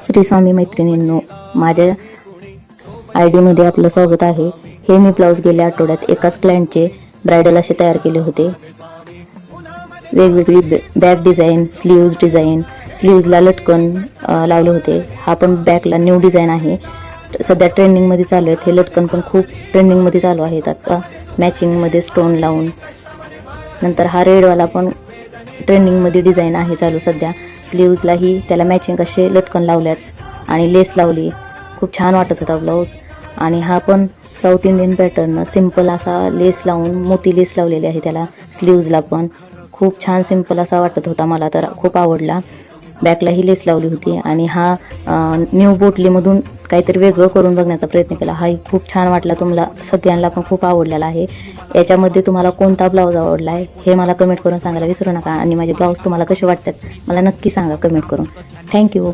श्री स्वामी मैत्रिणींनो माझ्या आय डीमध्ये आपलं स्वागत आहे. हे मी ब्लाऊज गेल्या आठवड्यात एकाच क्लायंटचे ब्रायडल असे तयार केले होते. वेगवेगळी बॅक डिझाईन स्लीव्ज डिझाईन स्लीव्जला लटकन लावले होते. हा पण बॅकला न्यू डिझाईन आहे. सध्या ट्रेंडिंगमध्ये चालू आहेत. हे लटकन पण खूप ट्रेंडिंगमध्ये चालू आहेत. आता मॅचिंगमध्ये स्टोन लावून. नंतर हा रेडवाला पण ट्रेंडिंगमध्ये डिझाईन आहे चालू सध्या. स्लीव्जलाही त्याला मॅचिंग असे लटकन लावल्यात आणि लेस लावली. खूप छान वाटत होता ब्लाऊज आणि हा पण साऊथ इंडियन पॅटर्न सिंपल असा लेस लावून मोती लेस लावलेली आहे त्याला स्लीव्जला पण. खूप छान सिंपल असा वाटत होता मला तर. खूप आवडला. बॅकलाही लेस लावली होती. आणि हा न्यू बोटलीमधून काहीतरी वेगळं करून बघण्याचा प्रयत्न केला. हाही खूप छान वाटला तुम्हाला. सगळ्यांना पण खूप आवडलेला आहे. याच्यामध्ये तुम्हाला कोणता ब्लाऊज आवडला आहे हे मला कमेंट करून सांगायला विसरू नका. आणि माझे ब्लाऊज तुम्हाला कसे वाटतात मला नक्की सांगा कमेंट करून. थँक्यू